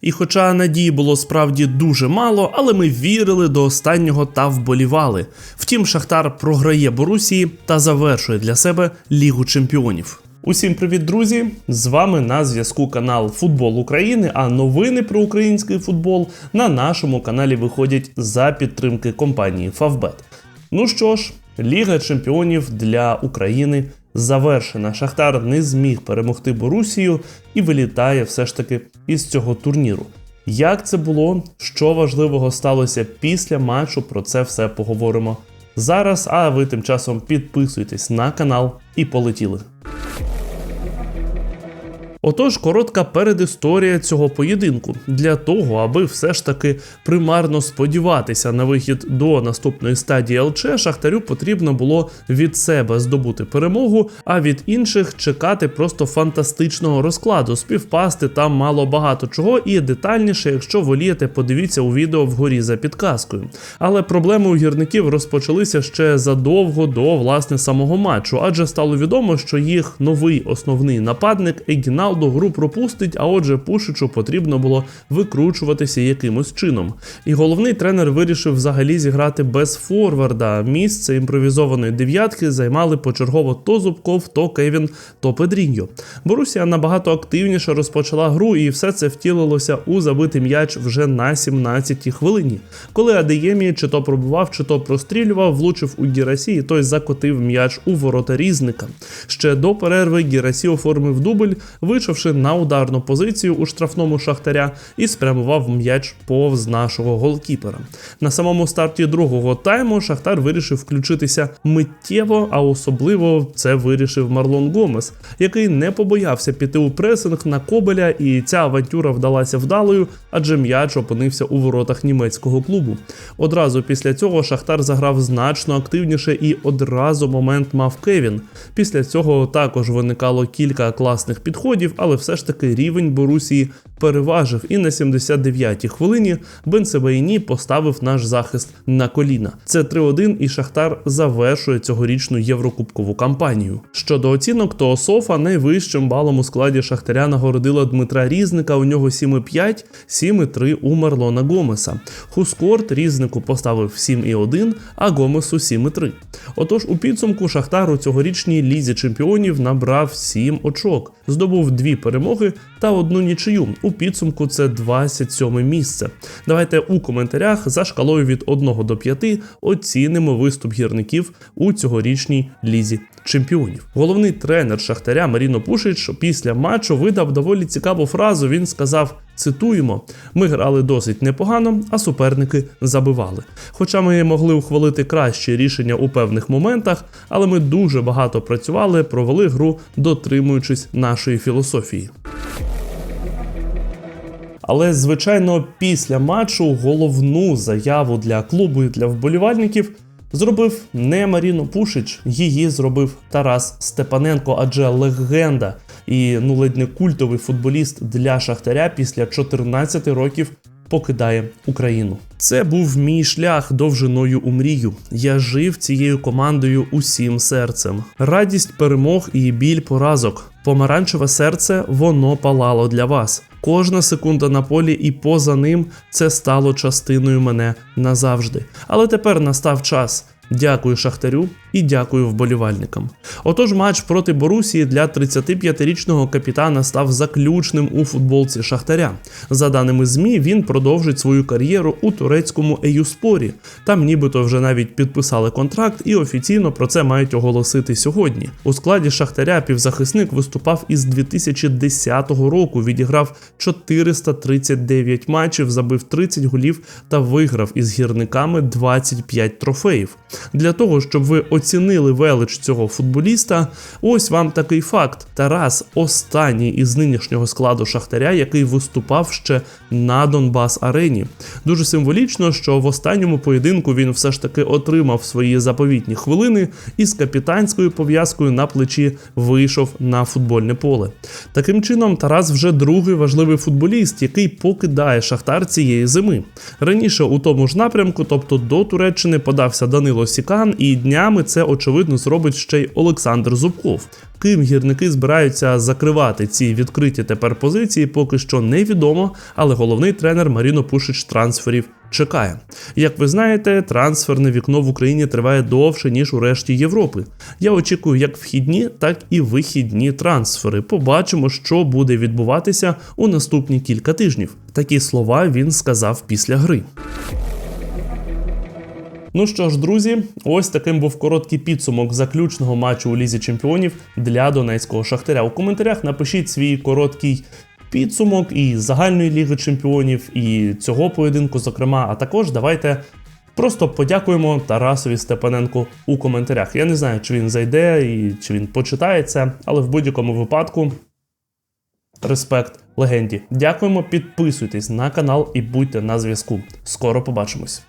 І хоча надії було справді дуже мало, але ми вірили до останнього та вболівали. Втім, Шахтар програє Борусії та завершує для себе Лігу Чемпіонів. Усім привіт, друзі! З вами на зв'язку канал Футбол України. А новини про український футбол на нашому каналі виходять за підтримки компанії Favbet. Ну що ж, Ліга Чемпіонів для України завершена. Шахтар не зміг перемогти Борусію і вилітає все ж таки із цього турніру. Як це було? Що важливого сталося після матчу? Про це все поговоримо зараз. А ви тим часом підписуйтесь на канал і полетіли. Отож, коротка передісторія цього поєдинку для того, аби все ж таки примарно сподіватися на вихід до наступної стадії ЛЧ, Шахтарю потрібно було від себе здобути перемогу, а від інших чекати просто фантастичного розкладу. Співпасти там мало багато чого, і детальніше, якщо волієте, подивіться у відео вгорі за підказкою. Але проблеми у гірників розпочалися ще задовго до власне самого матчу, адже стало відомо, що їх новий основний нападник Егіналдо гру пропустить, а отже, Пушичу потрібно було викручуватися якимось чином. І головний тренер вирішив взагалі зіграти без форварда. Місце імпровізованої дев'ятки займали почергово то Зубков, то Кевін, то Педріньо. Борусія набагато активніше розпочала гру, і все це втілилося у забитий м'яч вже на 17-й хвилині. Коли Адеємі чи то пробував, чи то прострілював, влучив у Гірасі, і той закотив м'яч у ворота різника. Ще до перерви Гірасі оформив дубль, вийшовши на ударну позицію у штрафному шахтаря і спрямував м'яч повз нашого голкіпера. На самому старті другого тайму Шахтар вирішив включитися миттєво, а особливо це вирішив Марлон Гомес, який не побоявся піти у пресинг на Кобеля, і ця авантюра вдалася вдалою, адже м'яч опинився у воротах німецького клубу. Одразу після цього Шахтар заграв значно активніше і одразу момент мав Кевін. Після цього також виникало кілька класних підходів, але все ж таки рівень Борусії переважив, і на 79-й хвилині Бенсебейні поставив наш захист на коліна. Це 3-1, і Шахтар завершує цьогорічну єврокубкову кампанію. Щодо оцінок, то Софа найвищим балом у складі Шахтаря нагородила Дмитра Різника. У нього 7,5, 7,3 у Марлона Гомеса. Хускорт різнику поставив 7,1, а Гомесу 7,3. Отож, у підсумку Шахтар у цьогорічній лізі чемпіонів набрав 7 очок, здобув дві перемоги та одну нічию. У підсумку це 27 місце. Давайте у коментарях за шкалою від 1 до 5 оцінимо виступ гірників у цьогорічній лізі чемпіонів. Головний тренер Шахтаря Маріно Пушич після матчу видав доволі цікаву фразу. Він сказав. Цитуємо: ми грали досить непогано, а суперники забивали. Хоча ми могли ухвалити кращі рішення у певних моментах, але ми дуже багато працювали, провели гру, дотримуючись нашої філософії. Але, звичайно, після матчу головну заяву для клубу і для вболівальників зробив не Маріно Пушич, її зробив Тарас Степаненко, адже легенда і ну ледь не культовий футболіст для Шахтаря після 14 років покидає Україну. Це був мій шлях довжиною у мрію. Я жив цією командою усім серцем. Радість перемог і біль поразок. Помаранчеве серце воно палало для вас. Кожна секунда на полі і поза ним це стало частиною мене назавжди. Але тепер настав час. Дякую Шахтарю і дякую вболівальникам. Отож, матч проти Борусії для 35-річного капітана став заключним у футболці Шахтаря. За даними ЗМІ, він продовжить свою кар'єру у турецькому Еюспорі. Там нібито вже навіть підписали контракт і офіційно про це мають оголосити сьогодні. У складі Шахтаря півзахисник виступав із 2010 року, відіграв 439 матчів, забив 30 голів та виграв із гірниками 25 трофеїв. Для того, щоб ви оцінили велич цього футболіста, ось вам такий факт. Тарас останній із нинішнього складу Шахтаря, який виступав ще на Донбас Арені. Дуже символічно, що в останньому поєдинку він все ж таки отримав свої заповітні хвилини і з капітанською пов'язкою на плечі вийшов на футбольне поле. Таким чином, Тарас вже другий важливий футболіст, який покидає Шахтар цієї зими. Раніше у тому ж напрямку, тобто до Туреччини, подався Данило Сікан, і днями це очевидно зробить ще й Олександр Зубков. Ким гірники збираються закривати ці відкриті тепер позиції, поки що невідомо, але головний тренер Маріно Пушич трансферів чекає. Як ви знаєте, трансферне вікно в Україні триває довше ніж у решті Європи. Я очікую як вхідні, так і вихідні трансфери. Побачимо, що буде відбуватися у наступні кілька тижнів. Такі слова він сказав після гри. Ну що ж, друзі, ось таким був короткий підсумок заключного матчу у Лізі Чемпіонів для Донецького Шахтаря. У коментарях напишіть свій короткий підсумок і загальної ліги чемпіонів, і цього поєдинку, зокрема. А також давайте просто подякуємо Тарасові Степаненку у коментарях. Я не знаю, чи він зайде і чи він почитає це, але в будь-якому випадку. Респект легенді. Дякуємо, підписуйтесь на канал і будьте на зв'язку. Скоро побачимось.